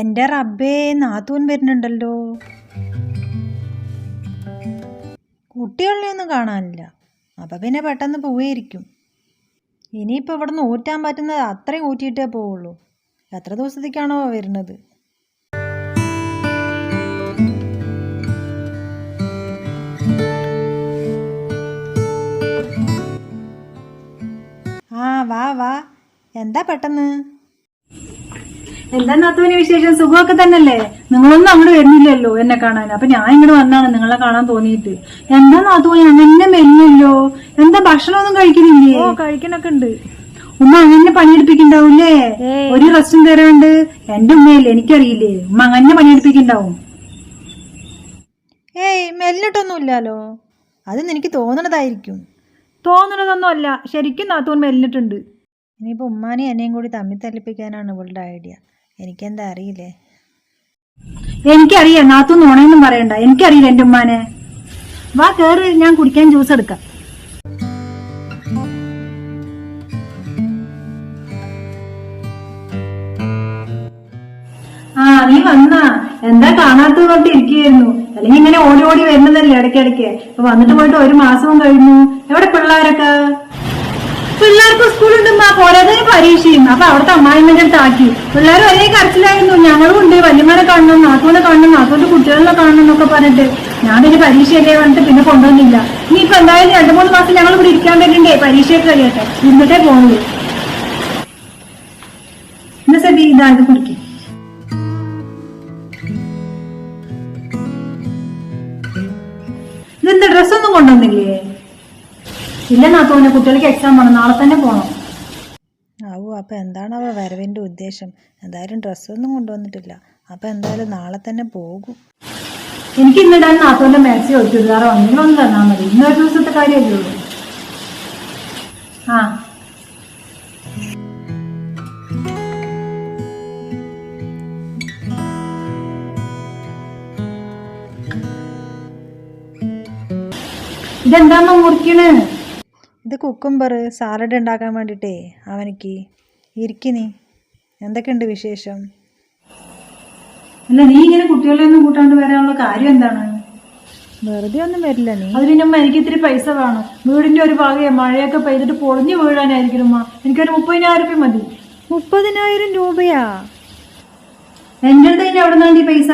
എന്റെ റബ്ബേ നാത്തൂൻ വരുന്നുണ്ടല്ലോ. കുട്ടികളിലൊന്നും കാണാനില്ല. അപ്പം പിന്നെ പെട്ടെന്ന് പോവേയിരിക്കും ഇനിയിപ്പോൾ ഇവിടെ നിന്ന് ഊറ്റാൻ പറ്റുന്നത് അത്രയും ഊറ്റിയിട്ടേ പോവുള്ളൂ. എത്ര ദിവസത്തേക്കാണോ വരുന്നത്? ആ വാ വാ. എന്താ പെട്ടെന്ന്? എന്താ നാത്തുവിന് വിശേഷം സുഖമൊക്കെ തന്നെയല്ലേ? നിങ്ങളൊന്നും അങ്ങോട്ട് വരുന്നില്ലല്ലോ എന്നെ കാണാൻ. അപ്പൊ ഞാൻ ഇങ്ങോട്ട് വന്നാണ് നിങ്ങളെ കാണാൻ തോന്നിയിട്ട്. എന്താ നാത്തുവിന് അങ്ങനെ മെല്ലില്ലോ എന്താ ഭക്ഷണമൊന്നും കഴിക്കുന്നില്ലേ? ഓ കഴിക്കണൊക്കെ ഉണ്ട്. ഉമ്മ അങ്ങനെ പണിയെടുപ്പിക്കണ്ടാവൂല്ലേ. ഒരു റെസ്റ്റും തരാണ്ട്. എന്റെ ഉമ്മയല്ലേ? എനിക്കറിയില്ലേ? ഉമ്മ അങ്ങനെ പണിയെടുപ്പിക്കണ്ടാവും ഏയ് മെല്ലിട്ടൊന്നുമില്ലല്ലോ അത് എനിക്ക് തോന്നണതായിരിക്കും. തോന്നണതൊന്നും അല്ല. ശരിക്കും നാത്തൂൻ മെല്ലിട്ടുണ്ട്. ഇനിയിപ്പോൾ ഉമ്മാനെയും എന്നെയും കൂടി തമ്മിൽ തല്ലിപ്പിക്കാനാണ് ഇവളുടെ ഐഡിയ എനിക്കെന്താ അറിയില്ലേ? എനിക്കറിയാം. നാത്തു നുണയൊന്നും പറയണ്ട. എനിക്കറിയില്ല എന്റെ ഉമ്മാനെ. വാ കേറ് ഞാൻ കുടിക്കാൻ ജ്യൂസ് എടുക്കാം. ആ നീ വന്നാ. എന്താ കാണാത്തത് കൊണ്ട് ഇരിക്കുകയായിരുന്നു. അല്ലെങ്കിൽ ഇങ്ങനെ ഓടി ഓടി വരുന്നതല്ലേ ഇടയ്ക്കിടയ്ക്ക്. ഇപ്പൊ വന്നിട്ട് പോയിട്ട് ഒരു മാസവും കഴിഞ്ഞു. എവിടെ പിള്ളേരൊക്കെ? പിള്ളേർക്ക് സ്കൂളുണ്ട് പോരാതെ പരീക്ഷയും. അപ്പൊ അവിടുത്തെ അമ്മായിമ്മന്റെ അടുത്ത് ആക്കി. പിള്ളേർ ഒരേ കരച്ചിലായിരുന്നു. ഞങ്ങളും ഉണ്ട്. വല്യമ്മനെ കാണണം നാത്തൂനെ കാണണം നാത്തൂന്റെ കുട്ടികളെ കാണണം എന്നൊക്കെ പറഞ്ഞിട്ട്. ഞാൻ പിന്നെ പരീക്ഷയല്ലേ പറഞ്ഞിട്ട് പിന്നെ കൊണ്ടുവന്നില്ല. ഇനിയിപ്പോ എന്തായാലും രണ്ടു മൂന്ന് മാസം ഞങ്ങൾ ഇവിടെ ഇരിക്കാൻ പറ്റണ്ടേ പരീക്ഷയൊക്കെ കഴിയട്ടെ. ഇരുന്നിട്ടേ പോകുള്ളൂ എന്നാ സബി ഇതാ ഇത് കുടിക്കും. ഡ്രസ്സൊന്നും കൊണ്ടുവന്നില്ലേ? ഇല്ല നാത്തോനെ കുട്ടികൾക്ക് എക്സാം വേണം. നാളെ തന്നെ പോണം. ആവു അപ്പം എന്താണ് അവ വരവിന്റെ ഉദ്ദേശം? എന്തായാലും ഡ്രസ്സൊന്നും കൊണ്ടുവന്നിട്ടില്ല. അപ്പം എന്തായാലും നാളെ തന്നെ പോകും. എനിക്ക് ഇന്നിടാൻ നാത്തോന്റെ മാക്സിയോ ചുരിദാറോ ഒന്നും തന്നാ മതി. ഇന്നൊരു ദിവസത്തെ കാര്യമല്ലേ ഉള്ളൂ. ആ. ഇതെന്താ മുറിക്കണേ? ഇത് കുക്കുംബർ സാലഡ് ഉണ്ടാക്കാൻ വേണ്ടിട്ടേ അവനിക്ക്. ഇരിക്കി നീ. എന്തൊക്കെയുണ്ട് വിശേഷം? അല്ല നീ ഇങ്ങനെ കുട്ടികളെ ഒന്നും കൂട്ടാണ്ട് വരാനുള്ള കാര്യം എന്താണ്? വെറുതെ ഒന്നും വരില്ല നീ. അതിനുമ്മ എനിക്ക് ഇത്തിരി പൈസ വേണം. വീടിന്റെ ഒരു ഭാഗം മഴയൊക്കെ പെയ്തിട്ട് പൊളിഞ്ഞു വീഴാനായിരിക്കും ഉമ്മ. എനിക്കൊരു മുപ്പതിനായിരം രൂപ മതി. മുപ്പതിനായിരം രൂപയാ? എന്റെ അടുത്ത് അവിടെ നിന്നാണ് ഈ പൈസ?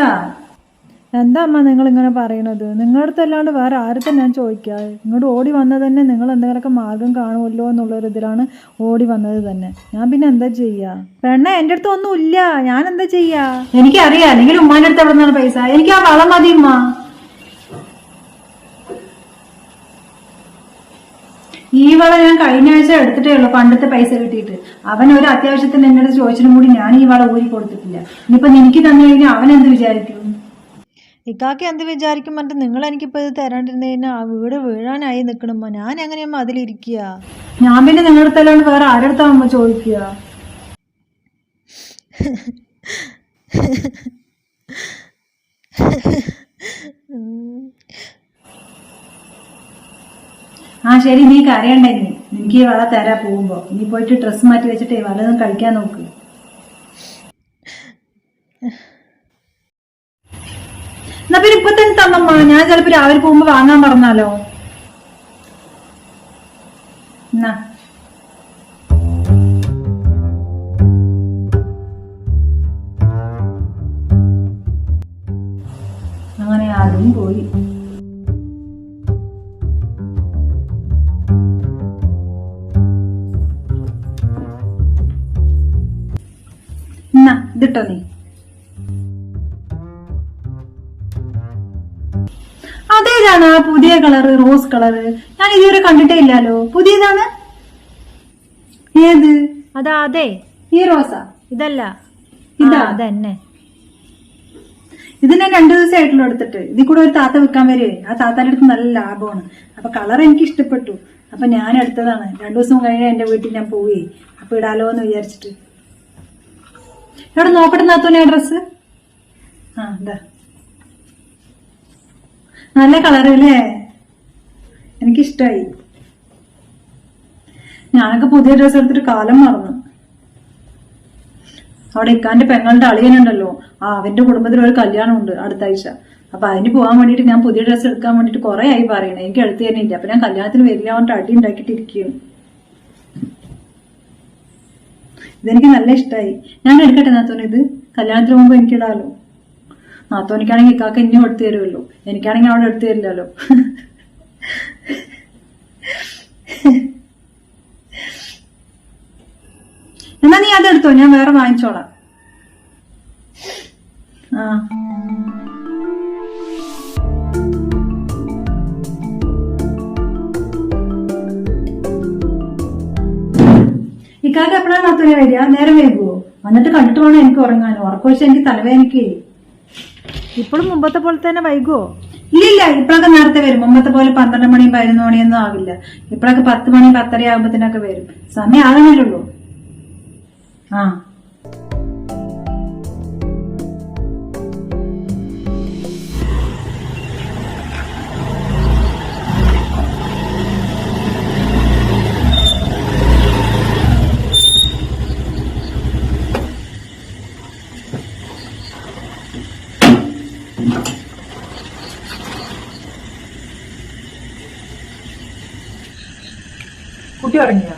എന്താ അമ്മ നിങ്ങൾ ഇങ്ങനെ പറയണത്? നിങ്ങളുടെ അടുത്ത് അല്ലാണ്ട് വേറെ ആരുടെ ഞാൻ ചോദിക്കുക ഇങ്ങോട്ട് ഓടി വന്നത് തന്നെ നിങ്ങൾ എന്തെങ്കിലുമൊക്കെ മാർഗം കാണുമല്ലോ എന്നുള്ളൊരു ഇതിലാണ് ഓടി വന്നത് തന്നെ. ഞാൻ പിന്നെ എന്താ ചെയ്യാ? പെണ്ണ എന്റെ അടുത്ത് ഒന്നും ഇല്ല. ഞാൻ എന്താ ചെയ്യാ? എനിക്കറിയാം. അല്ലെങ്കിൽ ഉമ്മാന്റെ അടുത്ത് എവിടെ നിന്നാണ് പൈസ? എനിക്ക് ആ വളം മതി ഉമ്മ. ഈ വള ഞാൻ കഴിഞ്ഞ ആഴ്ച എടുത്തിട്ടേ ഉള്ളൂ പണ്ടത്തെ പൈസ കിട്ടിയിട്ട്. അവൻ ഒരു അത്യാവശ്യത്തിന് അടുത്ത് ചോദിച്ചിട്ടും കൂടി ഞാൻ ഈ വള ഊരി കൊടുത്തിട്ടില്ല. ഇനിയിപ്പൊ എനിക്ക് തന്നു കഴിഞ്ഞാൽ അവൻ എന്ത് വിചാരിക്കും? ഇക്കാക്ക് എന്ത് വിചാരിക്കും? പറഞ്ഞിട്ട് നിങ്ങൾ എനിക്കിപ്പോൾ ഇത് തരാണ്ടിരുന്നതിന് ആ വീട് വീഴാനായി നിൽക്കണമ്മ ഞാൻ എങ്ങനെയമ്മ അതിലിരിക്കുക ഞാൻ പിന്നെ നിങ്ങളുടെ അടുത്തല്ലാണ്ട് വേറെ ആരുടെ അമ്മ ചോദിക്കുക? ആ ശരി നീ കരയണ്ടേ നീ എനിക്ക് ഈ വള തരാ പോകുമ്പോ. നീ പോയിട്ട് ഡ്രസ്സ് മാറ്റി വെച്ചിട്ടേ വല്ലതും കഴിക്കാൻ നോക്ക് എന്നാ പിന്നെ ഇപ്പൊ തന്നെ തന്നമ്മ ഞാൻ ചിലപ്പോ രാവിലെ പോകുമ്പോ വാങ്ങാൻ പറഞ്ഞാലോ? അങ്ങനെ ആരും പോയി. ആ കളറ് റോസ് കളറ്. ഞാൻ ഇതുവരെ കണ്ടിട്ടേ ഇല്ലല്ലോ പുതിയതാണ്? ഏത്? അതാ അതെ. ഈ റോസാ? ഇതല്ല. ഇതാ? ആ, അതന്നെ. ഇത് ഞാൻ രണ്ടു ദിവസമായിട്ടുള്ള എടുത്തിട്ട്. ഇതിൽ കൂടെ ഒരു താത്ത വിൽക്കാൻ വരുവേ ആ താത്താന്റെ അടുത്ത് നല്ല ലാഭമാണ്. അപ്പൊ കളർ എനിക്ക് ഇഷ്ടപ്പെട്ടു. അപ്പൊ ഞാൻ എടുത്തതാണ്. രണ്ടു ദിവസം കഴിഞ്ഞ് എന്റെ വീട്ടിൽ ഞാൻ പോയി. അപ്പൊ ഇടാലോ എന്ന് വിചാരിച്ചിട്ട്. എവിടെ നോക്കട്ടെ നാത്തോനെ ഡ്രസ് ആ എന്താ നല്ല കളർ അല്ലേ? എനിക്കിഷ്ടായി. ഞാനൊക്കെ പുതിയ ഡ്രസ്സ് എടുത്തിട്ട് കാലം മറന്നു. അവിടെ ഇക്കാന്റെ പെങ്ങളുടെ അളിയനുണ്ടല്ലോ. ആ അവന്റെ കുടുംബത്തിൽ ഒരു കല്യാണം ഉണ്ട് അടുത്ത ആഴ്ച അപ്പൊ അതിന് പോകാൻ വേണ്ടിട്ട് ഞാൻ പുതിയ ഡ്രസ്സ് എടുക്കാൻ വേണ്ടിട്ട് കുറെ ആയി പറയണേ. എനിക്ക് എടുത്തു ഇല്ല അപ്പൊ ഞാൻ കല്യാണത്തിന് വരില്ല പറഞ്ഞിട്ട് അടി ഉണ്ടാക്കിയിട്ടിരിക്കുകയാണ് ഇതെനിക്ക് നല്ല ഇഷ്ടമായി ഞാൻ എടുക്കട്ടെ നാത്തോനെ ഇത്? കല്യാണത്തിന് മുമ്പ് എനിക്കിടാലോ. നാത്തോനിക്കാണെങ്കിൽ ഇക്കാക്ക ഇനിയും എടുത്തു തരുമല്ലോ. എനിക്കാണെങ്കിൽ അവിടെ എടുത്തു തരില്ലല്ലോ എന്നാ നീ അതെടുത്തോ ഞാൻ വേറെ വാങ്ങിച്ചോളാം. ആ. ഇക്കാക്ക് എപ്പോഴാണ് അത്രയും വരിക? നേരം വൈകുവോ? വന്നിട്ട് കണ്ടിട്ട് വേണം എനിക്ക് ഉറങ്ങാൻ. ഉറക്കം വെച്ചാൽ എനിക്ക് തലവേദനക്ക് ഇപ്പോഴും മുമ്പത്തെ പോലെ തന്നെ വൈകുമോ ഇല്ല ഇപ്പോഴൊക്കെ നേരത്തെ വരും. മുമ്പത്തെ പോലെ പന്ത്രണ്ട് മണിയും പതിനൊന്ന് മണിയൊന്നും ആവില്ല. ഇപ്പോഴൊക്കെ പത്ത് മണി പത്തര ആകുമ്പത്തിനൊക്കെ വരും. സമയം ആകണല്ലോ ആ കുട്ടി ഉറങ്ങിയോ?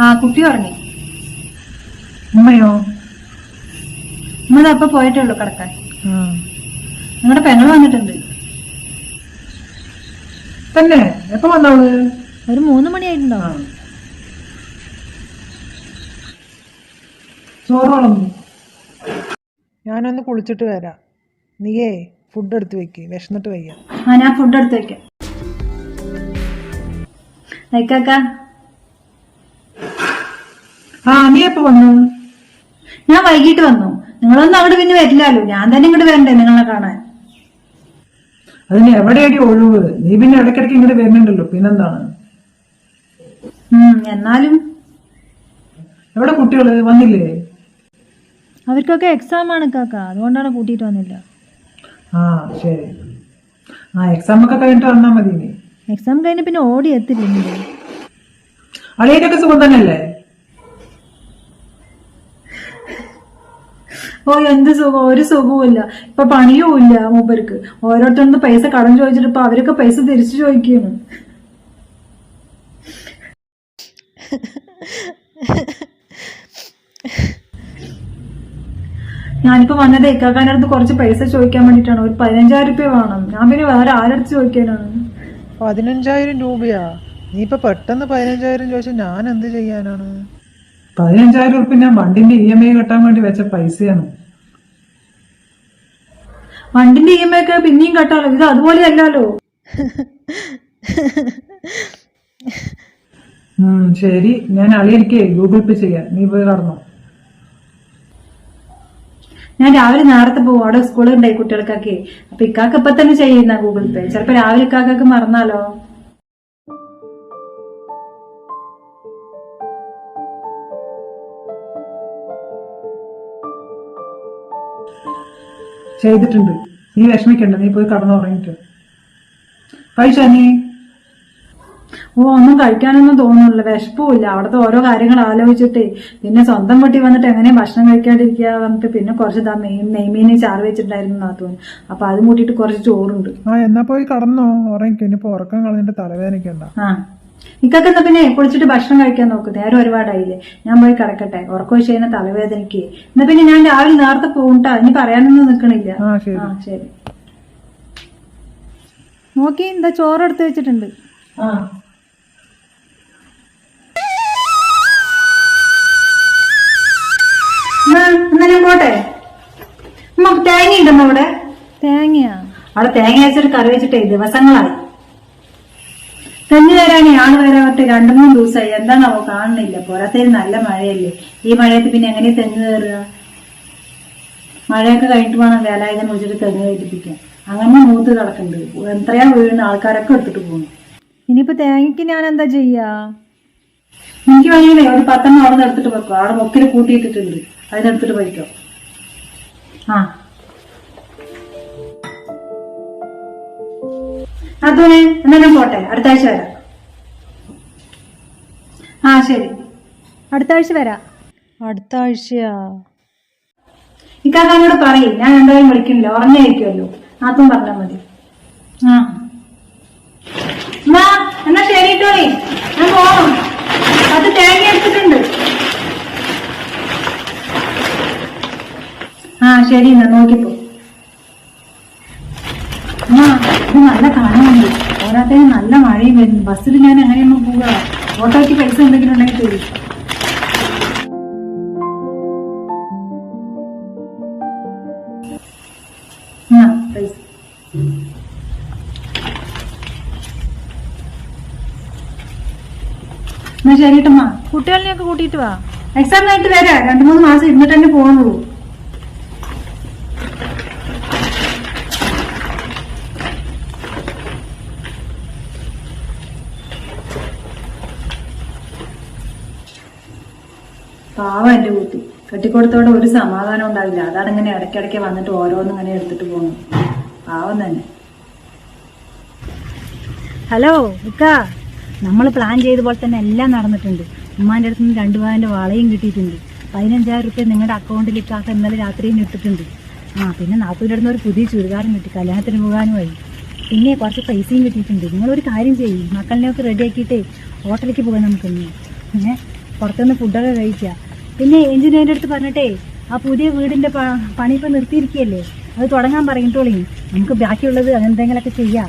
ആ കുട്ടി ഉറങ്ങി. ഉമ്മയോ? നമ്മൾ അപ്പൊ പോയിട്ടേ ഉള്ളു കിടക്കാൻ. നിങ്ങളുടെ പെങ്ങൾ വന്നിട്ടുണ്ട്. തന്നെ എപ്പോ വന്നവൾ? ഒരു മൂന്ന് മണിയായിട്ടുണ്ടോ? ചോറോളം ഞാനൊന്ന് കുളിച്ചിട്ട് വരാം. നീയേ ഫുഡ് എടുത്ത് വെക്ക്. വിശന്നിട്ട് വയ്യ. ആ ഞാൻ ഫുഡ് എടുത്ത് വെക്കാം. ആ നീ എപ്പോ വന്നു? ഞാൻ വൈകിട്ട് വന്നു. നിങ്ങളൊന്നും അങ്ങോട്ട് പിന്നെ വരില്ലല്ലോ ഞാൻ തന്നെ ഇങ്ങോട്ട് വരണ്ടേ നിങ്ങളെ കാണാൻ? അതിന് എവിടെയടി ഒഴിവ്? നീ പിന്നെ ഇടയ്ക്കിടയ്ക്ക് ഇങ്ങോട്ട് വരുന്നുണ്ടല്ലോ. പിന്നെന്താണ്? എന്നാലും എവിടെ കുട്ടികൾ? വന്നില്ലേ? അവർക്കൊക്കെ എക്സാം ആണ് കാക്ക. അതുകൊണ്ടാണ് കൂട്ടിയിട്ട് വന്നില്ല. ആ ശരി. ആ എക്സാം ഒക്കെ കഴിഞ്ഞിട്ട് വന്നാ മതി എക്സാം കഴിഞ്ഞ് പിന്നെ ഓടി എത്തില്ല അളിയൊക്കെ സുഖം തന്നെയല്ലേ? ഓ എന്ത് സുഖം? ഒരു സുഖവുമില്ല. ഇപ്പൊ പണിയും ഇല്ല മൂപ്പർക്ക്. ഓരോരുത്തരുന്ന് പൈസ കടം ചോദിച്ചിട്ട് ഇപ്പൊ അവരൊക്കെ പൈസ തിരിച്ചു ചോദിക്കുന്നു ഞാനിപ്പോ വന്നത് ഇക്കാക്കാന്റെ കുറച്ച് പൈസ ചോദിക്കാൻ വേണ്ടിട്ടാണ് ഒരു പതിനഞ്ചായിരം രൂപ വേണം. ഞാൻ പിന്നെ വേറെ ആരടുത്ത് ചോദിക്കാനാണ്? പതിനഞ്ചായിരം രൂപയാ? നീ ഇപ്പൊ പെട്ടെന്ന് പതിനഞ്ചായിരം ചോദിച്ചാൽ ഞാൻ എന്ത് ചെയ്യാനാണ്? പതിനഞ്ചായിരം ഉറുപ്പ് ഞാൻ വണ്ടിന്റെ ഇ എം ഐ കെട്ടാൻ വേണ്ടി വെച്ച പൈസയാണ്. വണ്ടിന്റെ ഇ എം ഐ ഒക്കെ പിന്നെയും കെട്ടാലോ? ഇത് അതുപോലെ അല്ലല്ലോ. ശരി. ഞാൻ അളിയിരിക്കേ ഗൂഗിൾ പേ ചെയ്യാം. നീ പോയി കടന്നോ. ഞാൻ രാവിലെ നേരത്തെ പോകും അവിടെ സ്കൂളുണ്ടായി കുട്ടികൾക്കൊക്കെ. അപ്പൊ ഇക്കാക്ക് ഇപ്പൊ തന്നെ ചെയ്യുന്ന ഗൂഗിൾ പേ. ചിലപ്പോ രാവിലെ ഇക്കാക്കൊക്കെ മറന്നാലോ? ചെയ്തിട്ടുണ്ട്. നീ വിഷമിക്കണ്ട നീ പോയി കടന്നു തുടങ്ങിയിട്ട് കഴിച്ചാ നീ? ഓ ഒന്നും കഴിക്കാനൊന്നും തോന്നുന്നില്ല. വിശപ്പുമില്ല. അവിടുത്തെ ഓരോ കാര്യങ്ങൾ ആലോചിച്ചിട്ടേ. പിന്നെ സ്വന്തം വീട്ടിൽ വന്നിട്ട് എങ്ങനെ ഭക്ഷണം കഴിക്കാണ്ടിരിക്കുക പറഞ്ഞിട്ട് പിന്നെ കുറച്ച് നെയ്മീനെ ചാറ് വെച്ചിട്ടുണ്ടായിരുന്നു നാത്തോൻ അപ്പൊ അതും കൂട്ടിയിട്ട് കുറച്ച് ചോറുണ്ട്. ആ എന്നാ പോയി കടന്നോ. ഉറങ്ങിക്കോ. ഇനിയിപ്പോ ഉറക്കം കളഞ്ഞിട്ട് തലവേദനയ്ക്കണ്ട ആ. ഇക്കൊക്കെ എന്നാ പിന്നെ കുളിച്ചിട്ട് ഭക്ഷണം കഴിക്കാൻ നോക്ക്. നേരം ഒരുപാടായില്ലേ. ഞാൻ പോയി കിടക്കട്ടെ. ഉറക്കം വെച്ച് കഴിഞ്ഞാൽ തലവേദനയ്ക്ക്. എന്നാ പിന്നെ ഞാൻ രാവിലെ നേരത്തെ പോകട്ടാ ഇനി പറയാനൊന്നും നിൽക്കണില്ല ആ ശരി. നോക്കി എന്താ ചോറെടുത്ത് വെച്ചിട്ടുണ്ട്. ആ. എന്നാ എന്നാ ഞാൻ പോട്ടെ? തേങ്ങ ഉണ്ടമ്മ ഇവിടെ തേങ്ങയാ? അവിടെ തേങ്ങ വെച്ചിട്ട് കറി വെച്ചിട്ടേ ദിവസങ്ങളായി. തെഞ്ഞു തരാനേ ആൾ വരാട്ട് രണ്ടു മൂന്ന് ദിവസമായി എന്താണാവോ കാണുന്നില്ല. പോരാത്തേന് നല്ല മഴയല്ലേ. ഈ മഴയത്ത് പിന്നെ എങ്ങനെ തെങ്ങ് കയറുക മഴയൊക്കെ കഴിഞ്ഞിട്ട് വേണം വേലായുധം വെച്ചിട്ട് തെങ്ങ് കയറ്റിപ്പിക്കാൻ. അങ്ങനെ മൂത്ത് കിടക്കുന്നുണ്ട് എത്രയാ വീഴുന്ന ആൾക്കാരൊക്കെ എടുത്തിട്ട് പോകുന്നു ഇനിയിപ്പോ തേങ്ങയ്ക്ക് ഞാൻ എന്താ ചെയ്യാ? എനിക്ക് വേണമെങ്കിലേ ഒരു പത്തെണ്ണം അവിടെ നിന്ന് എടുത്തിട്ട് വെക്കോ. അവിടെ മൊക്കിൽ കൂട്ടിയിട്ടിട്ടുണ്ട്. അതിനെടുത്തിട്ട് പോയിക്കോ ആ. അതോനെ എന്നാ ഞാൻ പോട്ടെ? അടുത്ത ആഴ്ച വരാം. ആ ശരി. അടുത്ത ആഴ്ച വരാം. അടുത്ത ആഴ്ചയാ? ഇക്കാക്കാനോട് പറയും. ഞാൻ എന്തായാലും വിളിക്കണില്ല ഉറങ്ങായിരിക്കുമല്ലോ നാത്തും പറഞ്ഞാൽ മതി. ആ. എന്നാ ശരി ടോളി ഞാൻ പോണം. അത് തേങ്ങ എടുത്തിട്ടുണ്ട്. ആ ശരി എന്നാ നോക്കിപ്പോ. ആ ഇത് നല്ല കാണുന്നുണ്ട് നല്ല മഴയും വരുന്നു. ബസ്സിൽ ഞാൻ എങ്ങനെയൊന്നും പോവുക. ഓട്ടോയ്ക്ക് പൈസ എന്തെങ്കിലും ഉണ്ടെങ്കിൽ തരും. ശരി പൈസ. എന്നാ ശരിട്ടമ്മ കുട്ടികളിനെയൊക്കെ കൂട്ടിയിട്ട് വാ. എക്സാം ആയിട്ട് വരാം. രണ്ടു മൂന്ന് മാസം ഇരുന്നിട്ട് തന്നെ പോകുന്നുള്ളൂ പാവം എന്റെ കുട്ടി. കെട്ടിക്കൊടുത്തോടെ ഒരു സമാധാനം ഉണ്ടാവില്ല. അതാണ് ഇങ്ങനെ ഇടയ്ക്കിടയ്ക്ക് വന്നിട്ട് ഓരോന്നും ഇങ്ങനെ എടുത്തിട്ട് പോകുന്നു പാവം തന്നെ. ഹലോ ഇക്ക നമ്മൾ പ്ലാൻ ചെയ്ത പോലെ തന്നെ എല്ലാം നടന്നിട്ടുണ്ട്. ഉമ്മാന്റെ അടുത്ത് നിന്ന് രണ്ടു പവന്റെ വളയും കിട്ടിയിട്ടുണ്ട്. പതിനഞ്ചായിരം റുപ്യ നിങ്ങളുടെ അക്കൗണ്ടിൽ ഇക്കാക്ക ഇന്നലെ രാത്രിയും ഇട്ടിട്ടുണ്ട്. ആ പിന്നെ നാത്തൂന്റെ ഒരു പുതിയ ചുരിദാറും കിട്ടി. കല്യാണത്തിന് പോകാനുമായി പിന്നെ കുറച്ച് പൈസയും കിട്ടിയിട്ടുണ്ട്. നിങ്ങളൊരു കാര്യം ചെയ്യും. മക്കളിനെയൊക്കെ റെഡിയാക്കിയിട്ടേ ഹോട്ടലിലേക്ക് പോകാൻ നമുക്കൊന്ന് ഏഹ് പുറത്തുനിന്ന് ഫുഡൊക്കെ കഴിക്കുക. പിന്നെ എഞ്ചിനീയറിന്റെ അടുത്ത് പറഞ്ഞിട്ടേ ആ പുതിയ വീടിന്റെ പണി ഇപ്പം നിർത്തിയിരിക്കുകയല്ലേ? അത് തുടങ്ങാൻ പറയും പറഞ്ഞിട്ടോളി നമുക്ക് ബാക്കിയുള്ളത് അങ്ങനെ എന്തെങ്കിലുമൊക്കെ ചെയ്യാം.